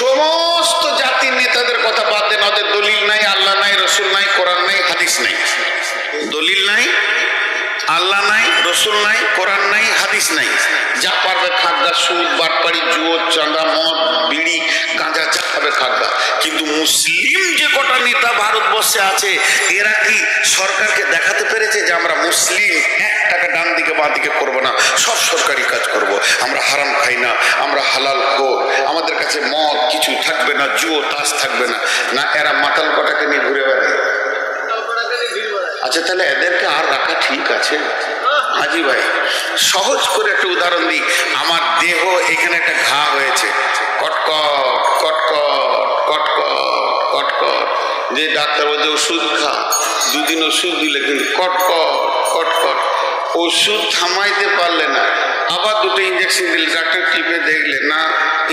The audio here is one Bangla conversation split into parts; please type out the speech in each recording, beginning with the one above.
সমস্ত জাতির নেতাদের কথা বাদ দেন। ওদের দলিল নাই, আল্লাহ নাই, রসুল নাই, কোরআন নাই, হাদিস নাই। দলিল নাই, আল্লাহ নাই রসুল নাই, কোরআন নাই, হাদিস নাই। যা পারবে খাগা সুদ, বাটপাড়ি, জুয়ো, চাঁদা, মদ, বিড়ি, গাঁজা যা পাবে খাগা কিন্তু মুসলিম যে কটা নেতা ভারতবর্ষে আছে, এরা কি সরকারকে দেখাতে পেরেছে যে আমরা মুসলিম, এক টাকা ডান দিকে, বাঁ দিকে করব না? সব সরকারি কাজ করব। আমরা হারাম খাই না, আমরা হালাল কর আমাদের কাছে মদ কিছু থাকবে না, জুয়ো, তাস থাকবে না। না, এরা মাতাল কটাকে নিয়ে ঘুরে বেড়ায়? আচ্ছা তাহলে এদেরকে আর রাখা ঠিক আছে? হাজি ভাই, সহজ করে একটা উদাহরণ দিই। আমার দেহ এখানে একটা ঘা হয়েছে। কটকট কটকট কটকট কটকট যে ডাক্তার বলছে, ওষুধ খা। দুদিন ওষুধ দিলে কিন্তু কটকট কটকট ওষুধ থামাইতে পারলে না। আবার দুটো ইঞ্জেকশন দিলে, ডাক্তার টিপে দেখলে, না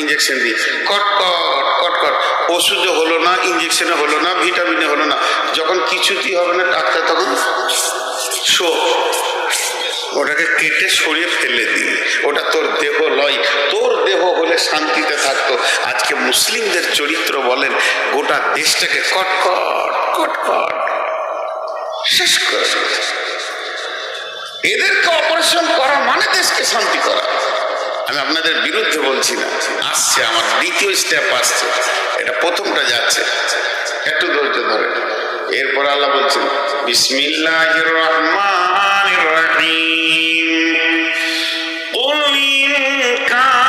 ইঞ্জেকশন দিয়ে কটকট কটকট ওষুধে হলো না ইঞ্জেকশনে হলো না ভিটামিনে হলো না। যখন কিছুতেই হবে না, ডাক্তার তখন শো ওটাকে কেটে সরিয়ে ফেলে দিই ওটা তোর দেহ লয় তোর দেহ হলে শান্তিতে থাকতো। আজকে মুসলিমদের চরিত্র বলেন, গোটা দেশটাকে কটকট কটকট শেষ করে এদেরকে অপারেশন করা মানে দেশকে শান্তি করা। আমি আপনাদের বিরুদ্ধে বলছি না, আসছে আমার দ্বিতীয় স্টেপ আসছে। এটা প্রথমটা যাচ্ছে। একটু ধৈর্য ধরে। এরপর আল্লাহ বলছেন বিসমিল্লাহির রহমানির রহিম قل إن كان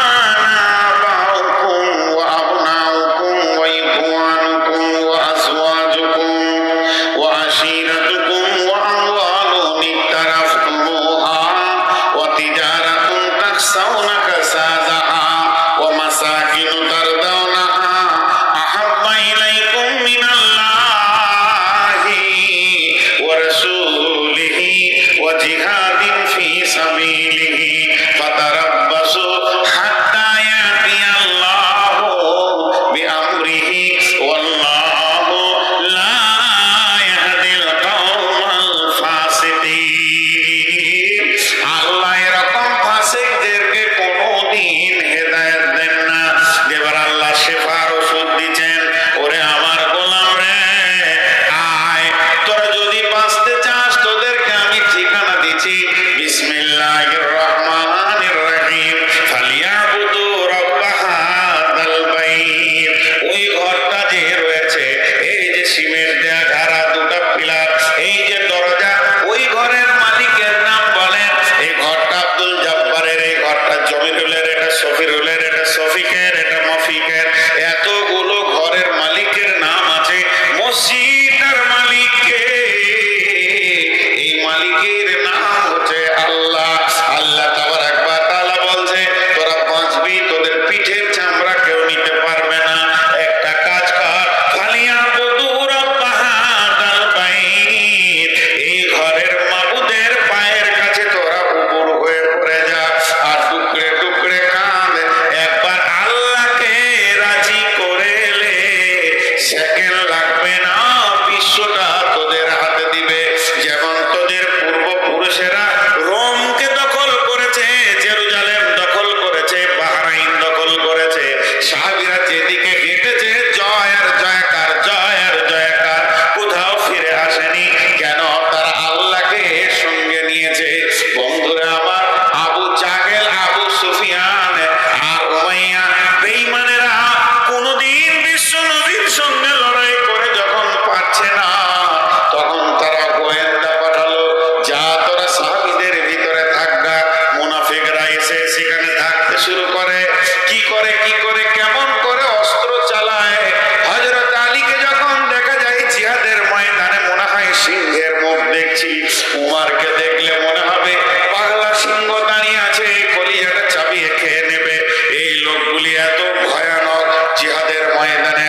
জিহাদের ময়দানে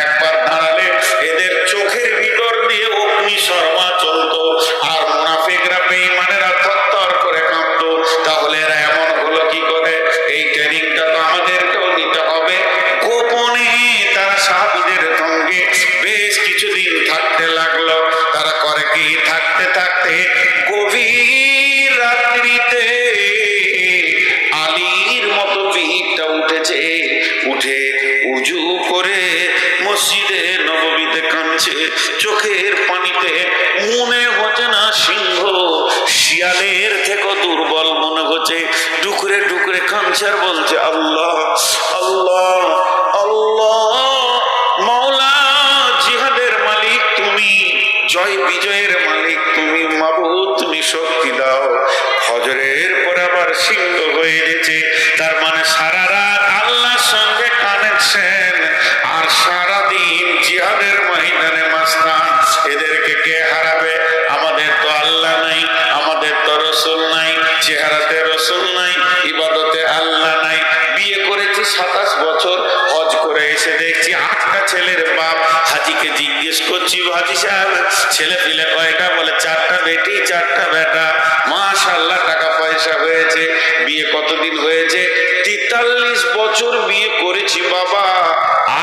করছি হাজি সাহেব, ছেলে পিলে কয়টা বলে, চারটা বেটি, চারটা বেটা। মাশাল্লাহ টাকা পয়সা হয়েছে, বিয়ে কতদিন হয়েছে? তেতাল্লিশ বছর বিয়ে করেছি বাবা।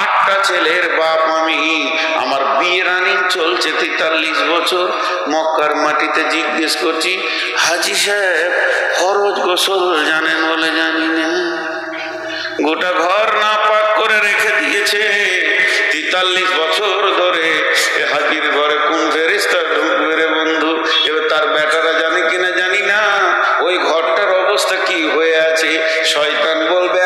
আটটা ছেলের বাপ আমি। আমার বিয়ে রানিং চলছে তেতাল্লিশ বছর। মক্কার মাটিতে জিজ্ঞেস করছি, হাজি সাহেব, ফরজ গোসল জানেন বলে জানি না। গোটা ঘর না পাক করে রেখে দিয়েছে। তেতাল্লিশ বছর ধরে এ হাজির ঘরে কোন ফেরিস্তা ঢুকবে রে বন্ধু? এবার তার বেটারা জানে কিনা জানি না। ওই ঘরটার অবস্থা কি হয়ে আছে? শয়তান বলবে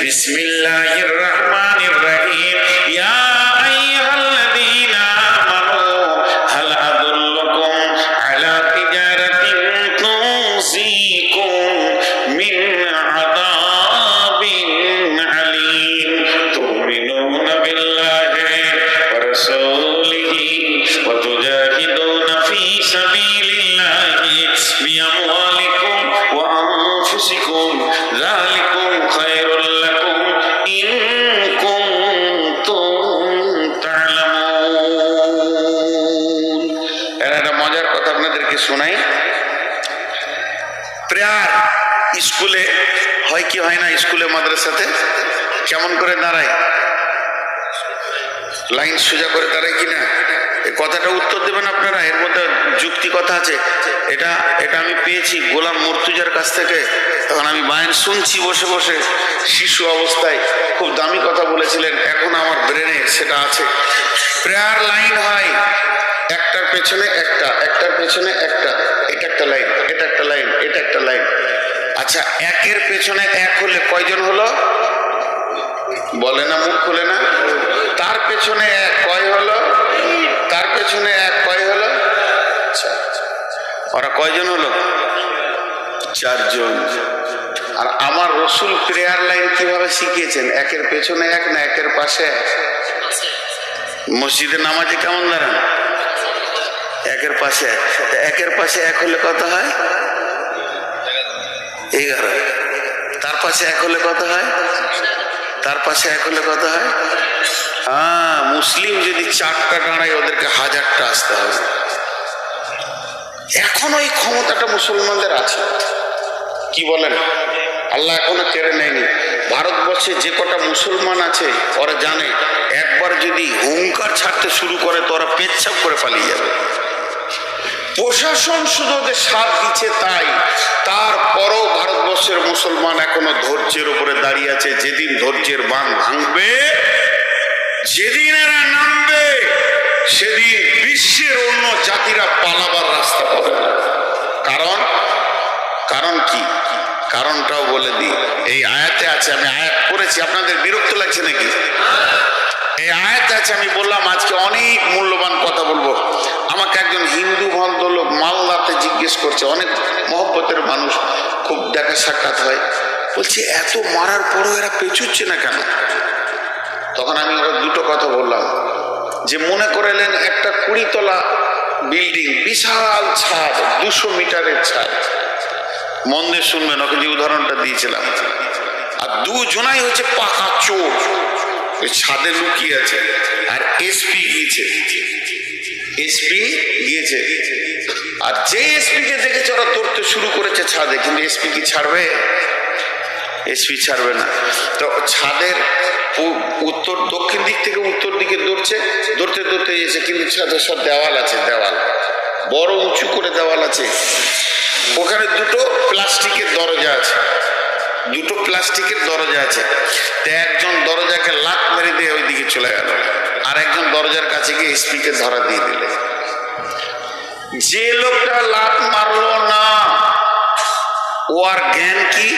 দিচ্ছেন বিসমিল্লাহির রহমানির রহিম ইয়া আইয়ুহাল্লাযীনা আমানু হাল আদুল্লুকুম আলা তিজারাতিন তুনজিকুম মিন আযাবিন স্কুলে মাদ্রাসাতে কেমন করে দাঁড়ায় লাইন সোজা করে দাঁড়ায় কি না এই কথাটা উত্তর দেবেন আপনারা, এর মধ্যে যুক্তি কথা আছে। এটা এটা আমি পেয়েছি গোলাম মর্তুজার কাছ থেকে। তখন আমি বায়ন শুনছি বসে বসে। শিশু অবস্থায় খুব দামি কথা বলেছিলেন, এখন আমার ব্রেনে সেটা আছে। প্রেয়ার লাইন হয়, একটার পেছনে একটা, একটার পেছনে একটা, এটা একটা লাইন, এটা একটা লাইন, এটা একটা লাইন। আচ্ছা একের পেছনে এক হলে কয়জন হলো? বলে না মুখ খুলে না। তার পেছনে এক কয় হলো? তার পেছনে এক কয় হলো? আচ্ছা, ওরা কয়জন হলো? চারজন। আর আমার রসুল প্রেয়ার লাইন কীভাবে শিখিয়েছেন? একের পেছনে এক না একের পাশে মসজিদে নামাজে কেমন দাঁড়ান? একের পাশে একের পাশে এক হলে কত হয়? এগারো। তার পাশে এক হলে কত হয়? তার পাশে এক হলে কত হয়? হ্যাঁ মুসলিম যদি চারটা দাঁড়ায়, ওদেরকে হাজারটা আসতে হবে। এখন ওই ক্ষমতাটা মুসলমানদের আছে। কি বলেন? আল্লাহ এখনও কেড়ে নেয়নি। ভারতবর্ষে যে কটা মুসলমান আছে, ওরা জানে, একবার যদি হুঙ্কার ছাড়তে শুরু করে, তো ওরা পেচ্ছাপ করে পালিয়ে যাবে। প্রশাসন শুধু ওদের সাথ দিচ্ছে তাই তারপরও ভারতবর্ষের মুসলমান এখনও ধৈর্যের উপরে দাঁড়িয়ে আছে। যেদিন ধৈর্যের বাঁধ ভাঙবে, যেদিন এরা নামবে, সেদিন বিশ্বের অন্য জাতিরা পালাবার রাস্তা পাবে কারণ কারণ কি? কারণটাও বলে দিই। এই আয়াতে আছে, আমি আয়াত করেছি আপনাদের বিরক্ত লাগছে নাকি? এই আয়াত আছে, আমি বললাম, আজকে অনেক মূল্যবান কথা বলব। আমাকে একজন হিন্দু ভদ্রলোক মালদাতে জিজ্ঞেস করছে, অনেক মহব্বতের মানুষ, খুব দেখা সাক্ষাৎ হয়। বলছে, এত মারার পরও এরা পেঁচুচ্ছে না কেন? তখন আমি ওরা দুটো কথা বললাম। যে মনে করেলেন, একটা কুড়িতলা বিল্ডিং, বিশাল ছাদ, দুশো মিটারের ছাদ। মন দিয়ে শুনবেন, ওকে যে উদাহরণটা দিয়েছিলাম। আর দুজনাই হচ্ছে পাকা চোর। ওই ছাদে লুকিয়ে আছে? আর এসপি গিয়েছে। এসপি গিয়েছে। আর যে এসপি কে দেখেছে, ওরা তোরতে শুরু করেছে ছাদে, কিন্তু এসপি কি ছাড়বে? এসপি ছাড়বে না। তো ছাদের উত্তর, দক্ষিণ দিক থেকে উত্তর দিকে দৌড়ছে, দৌড়তে দৌড়তে এসে কিন্তু ছাদের সব দেওয়াল আছে, দেওয়াল। বড় উঁচু করে দেওয়াল আছে। ওখানে দুটো প্লাস্টিকের দরজা আছে। দুটো প্লাস্টিকের দরজা আছে। তো একজন দরজাকে লাক মেরে দিয়ে ওইদিকে চলে গেল। আর একজন দরজার কাছে গিয়ে স্পিকে ধরা দিয়ে দিলে। যে লোকটা লাত মারলো না ও আর জ্ঞান কি?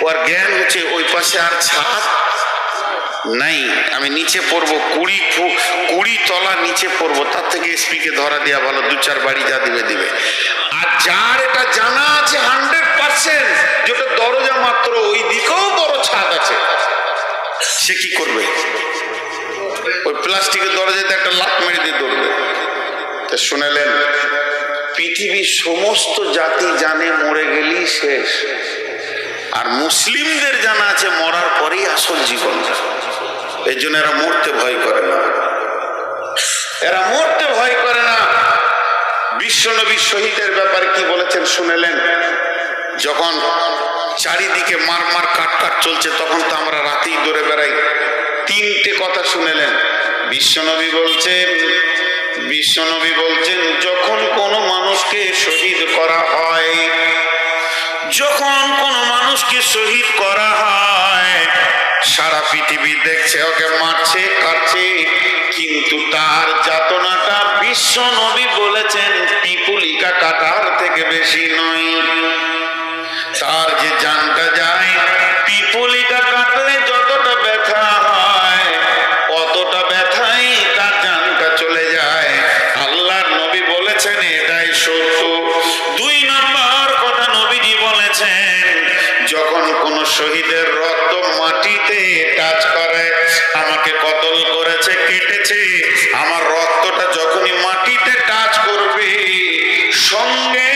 ও আর জ্ঞান হচ্ছে ওই পাশে আর ছাদ নাই। আমি নিচে পড়ব, কুড়ি কুড়ি তলা নিচে পড়ব। তার থেকে এসপিকে ধরা দেওয়া ভালো, দু চার বাড়ি যা দিবে দিবে। আর যার এটা জানা আছে হান্ড্রেড পার্সেন্ট যেটা ওই দিকেও বড় ছাদ আছে। সে কি করবে? ওই প্লাস্টিকের দরজাতে একটা লাট মেরে দিয়ে দৌড়বে। শুনেলেন, পৃথিবীর সমস্ত জাতি জানে মরে গেলি শেষ। আর মুসলিমদের জানা আছে মরার পরেই আসল জীবন। এই জন্য এরা মরতে ভয় করে না। এরা মরতে ভয় করে না। বিশ্বনবী শহীদের ব্যাপারে কি বলেছেন শুনেলেন? যখন চারিদিকে মার মার কাট কাট চলছে, তখন তো আমরা রাতেই দৌড়ে বেড়াই। তিনটে কথা শুনেলেন। বিশ্বনবী বলছেন বিশ্বনবী বলছেন, যখন কোনো মানুষকে শহীদ করা হয়, যখন কোনো মানুষকে শহীদ করা হয়, সারা পৃথিবী দেখছে, ওকে মারছে, কাটছে, কিন্তু তার যাতনাটা বিশ্ব নবী বলেছেন পিপুলিকা কাটার থেকে বেশি নয়। তার যে জানটা যায় পিপুলিকা কাটলে যতটা ব্যথা হয়, অতটা ব্যথাই তার জানটা চলে যায়। আল্লাহর নবী বলেছেন, এটাই সত্য। দুই নম্বর কথা নবীজি বলেছেন, যখন কোন শহীদের রক্ত মাটিতে টাচ করে, আমাকে কতল করেছে, কেটেছে, আমার রক্তটা যখনই মাটিতে টাচ করবে, সঙ্গে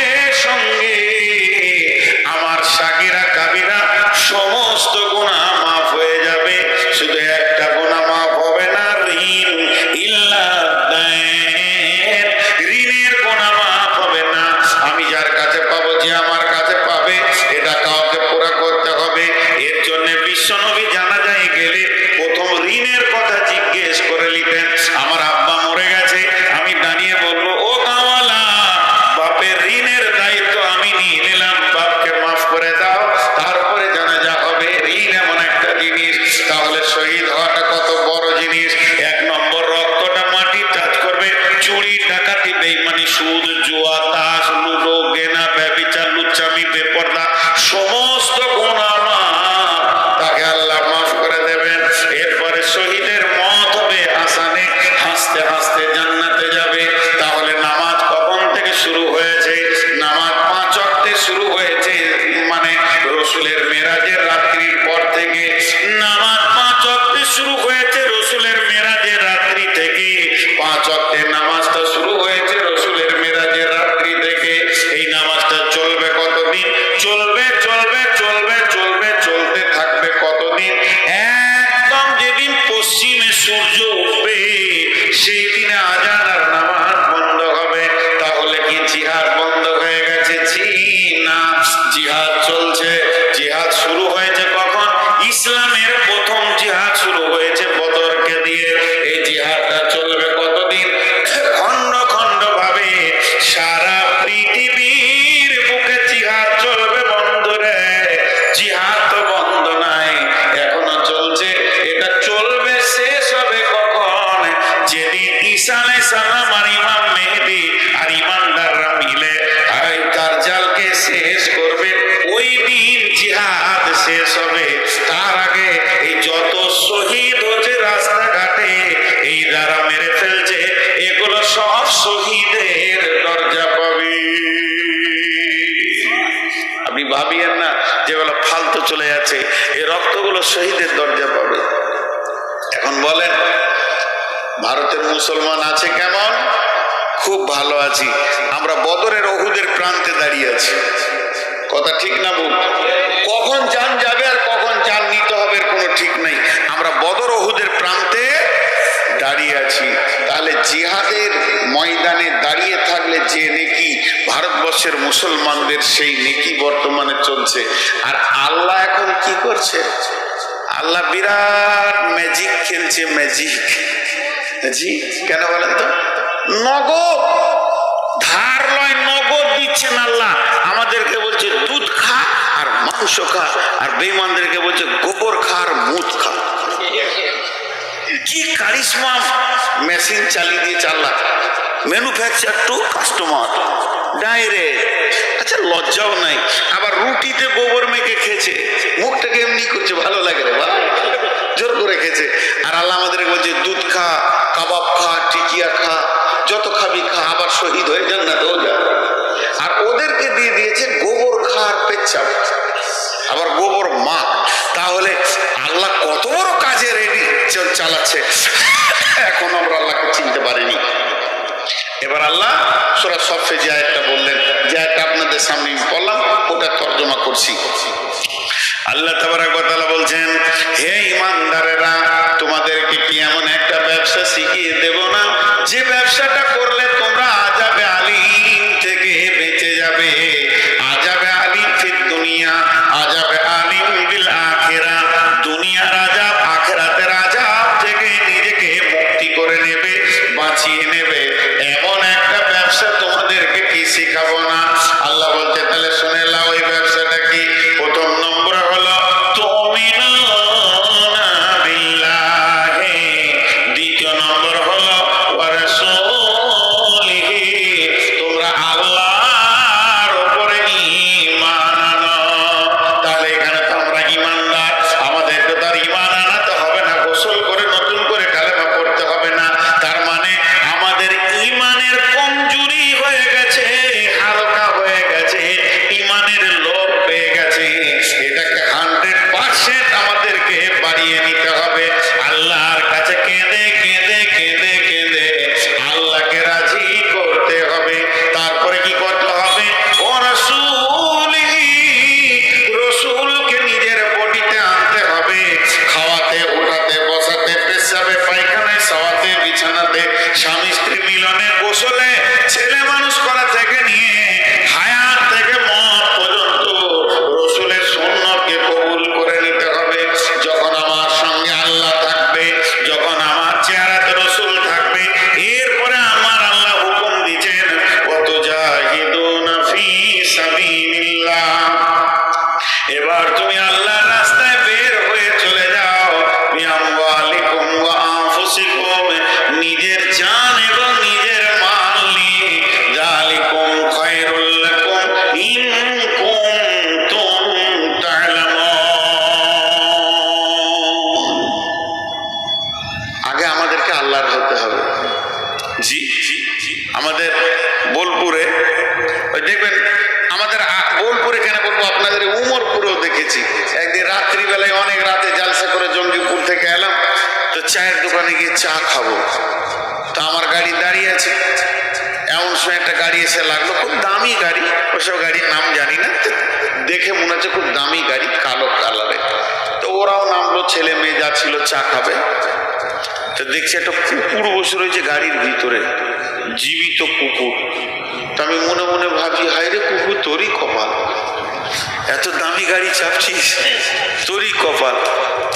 জিহাদ চলছে। জিহাদ শুরু হয়েছে কখন? ইসলামের প্রথম জিহাদ শুরু হয়েছে শহীদের দরজা পাবে। আপনি ভাবিয়েন না যেগুলো ফালতু চলে যাচ্ছে, এই রক্তগুলো শহীদের দরজা পাবে। এখন বলেন, ভারতের মুসলমান আছে কেমন? খুব ভালো আছি। আমরা বদরের অহুদের প্রান্তে দাঁড়িয়ে আছি। কথা ঠিক না ভুল কখন যান যাবে আর কখন যান নিতে হবে কোনো ঠিক নেই। আমরা বদর অহুদের প্রান্তে দাঁড়িয়ে আছি। তাহলে জিহাদের ময়দানে দাঁড়িয়ে থাকলে যে নেকি ভারতবর্ষের মুসলমানদের সেই নেকি বর্তমানে চলছে। আর আল্লাহ এখন কি করছে? আল্লাহ বিরাট ম্যাজিক খেলছে ম্যাজিক জি, কেন বলেন তো? নগদ। ধার লয়, নগদ দিচ্ছেন আল্লাহ। আমাদেরকে বলছে, দুধ খা আর মাংস খা। আর বেইমানদেরকে বলছে, গোবর খা আর মুদ খা। কি কারিশমা মেশিন চালিয়ে দিয়ে চাল্লা ম্যানুফ্যাকচার টু কাস্টমার ডাইরেক্ট আচ্ছা লজ্জাও নাই। আবার রুটিতে গোবর মেখে খেয়েছে। মুখটাকে এমনি করছে, ভালো লাগে রে বা জোর করে খেয়েছে। আর আল্লাহ আমাদের বলছে, দুধ খা, কাবাব খা, টিকিয়া খা, যত খাবি খা, আবার শহীদ হয়ে যান না তো আর ওদেরকে দিয়ে দিয়েছে গোবর খা আর পেচ্ছাপ। আবার গোবর মা তাহলে আল্লাহ কত বড় কাজে রেডি চালাচ্ছে? এখন আমরা আল্লাহকে চিনতে পারিনি। এবার আল্লাহ সোরা সফে যে আয়টা বললেন, যে আয়টা আপনাদের সামনে বললাম ওটা তর্জমা করছি। আল্লাহ তাবারাকাতালা বলছেন, হে ইমানদারেরা তোমাদেরকে কি এমন একটা ব্যবসা শিখিয়ে দেব না? যে ব্যবসাটা করলে বলব আপনাদের উমরপুরেও দেখেছি। একদিন রাত্রিবেলায় অনেক রাতে জালসা করে জঙ্গিপুর থেকে এলাম, তো চায়ের দোকানে গিয়ে চা খাব। তো আমার গাড়ি দাঁড়িয়ে আছে। এমন সময় একটা গাড়ি এসে লাগল, খুব দামি গাড়ি, ওসব গাড়ির নাম জানি না। দেখে মনে হচ্ছে খুব দামি গাড়ি, কালো কালারে তো ওরাও নামলো, ছেলে মেয়ে যা ছিল চা খাবে। তো দেখছি একটা কুকুর বসে রয়েছে গাড়ির ভিতরে, জীবিত কুকুর। তা আমি মনে মনে ভাবছি, হায় রে কুকুর, তোরই কপাল। এত দামি গাড়ি চাপছিস? তোরই কপাল।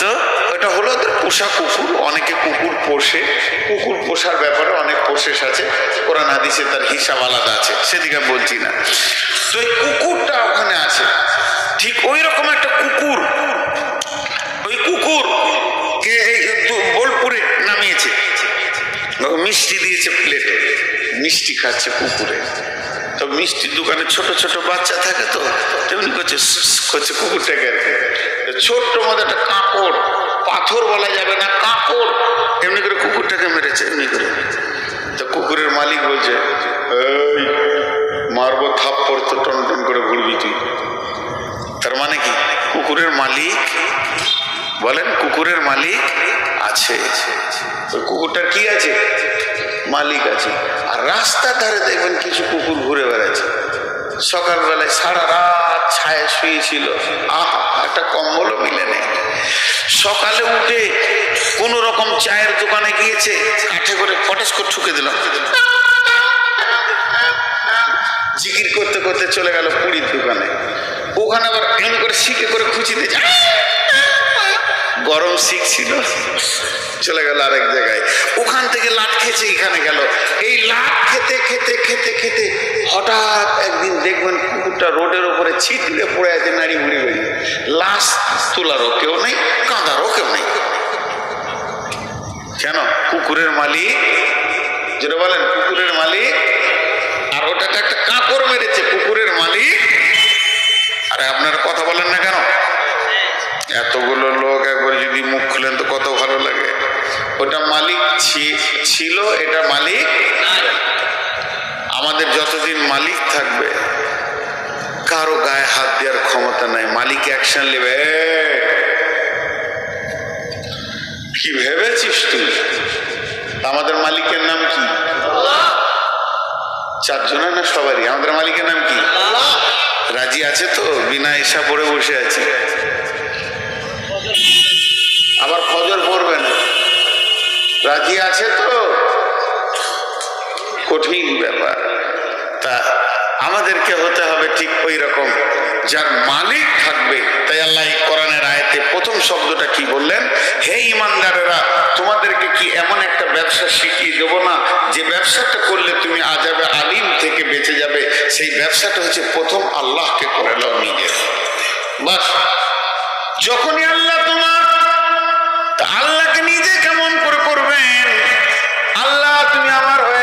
তো ওটা হলো ওদের পোষা কুকুর। অনেকে কুকুর পোষে। কুকুর পোষার ব্যাপারে অনেক প্রসেস আছে। কোরআন হাদিসে তার হিসাব আলাদা আছে। সেদিকে বলছি না। তো এই কুকুরটা ওখানে আছে। ঠিক ওই রকম একটা কুকুর। ওই কুকুর কে এই বোলপুরে নামিয়েছে। মিষ্টি দিয়েছে প্লেটে মিষ্টি খাচ্ছে কুকুরে। তো মিষ্টির দোকানে ছোট ছোট বাচ্চা থাকে তো, তেমনি করছে করছে কুকুরটাকে আর। ছোট্ট মধ্যে একটা কাঁকড় পাথর বলা যাবে না, কাঁকড়। এমনি করে কুকুরটাকে মেরেছে, এমনি করে। তো কুকুরের মালিক বলছে, এই, মারবো থাপ্পড়, তো টন টন করে ঘুরবি তুই। তার মানে কি? কুকুরের মালিক বলেন কুকুরের মালিক আছে। ওই কুকুরটার কি আছে? মালিক আছে। আর রাস্তার ধারে দেখবেন কিছু কুকুর ঘুরে বেড়াচ্ছে। সকালবেলায় সারা রাত ছায়া শুয়েছিল। আহা, একটা কম্বলও মিলে নেই। সকালে উঠে কোন রকম চায়ের দোকানে গিয়েছে, কাঠে করে ফটাস করে ঠুকে দিলাম জিকির করতে করতে চলে গেল পুরীর দোকানে। ওখানে আবার এমনি করে শিখে করে খুঁচিতে যায়। গরম শিখ ছিল। চলে গেল আরেক জায়গায়। ওখান থেকে লাট খেয়েছে, এখানে গেল। এই লাট খেতে খেতে খেতে খেতে হঠাৎ একদিন দেখবেন কুকুরটা রোডের উপরে ছিটলে পড়ে আছে, নাড়ি মুড়ি বেরিয়ে লাশ তোলারও কেউ নেই, কাঁদারও কেউ নেই। কেন? কুকুরের মালিক? যেটা বলেন কুকুরের মালিক? আর ওটাকে একটা কাঁকড় মেরেছে কুকুরের মালিক? ছিল, এটা মালিক। আমাদের যতদিন মালিক থাকবে, কারও গায়ে হাত দেওয়ার ক্ষমতা নাই। মালিক অ্যাকশন নেবে। কি ভেবেছিস তুই? আমাদের মালিকের নাম কি? চারজনের না সবারই? আমাদের মালিকের নাম কি? রাজি আছে তো? বিনা এসা পড়ে বসে আছি। আবার ফজর পড়বে না। রাজি আছে তো? কঠিন ব্যাপার। তা আমাদেরকে হতে হবে ঠিক ওই রকম। যার মালিক থাকবে, তাই আল্লাহ কোরআনের আয়াতে প্রথম শব্দটা কি বললেন? হে ইমানদারেরা, তোমাদেরকে কি এমন একটা ব্যবসা শিখিয়ে দেবো না? যে ব্যবসাটা করলে তুমি আজাবে আলিম থেকে বেঁচে যাবে, সেই ব্যবসাটা হচ্ছে প্রথম আল্লাহকে করে নাও নিজের বাস, যখনই আল্লাহ তোমার কেমন করবেন আল্লাহ তুমি আমার হয়ে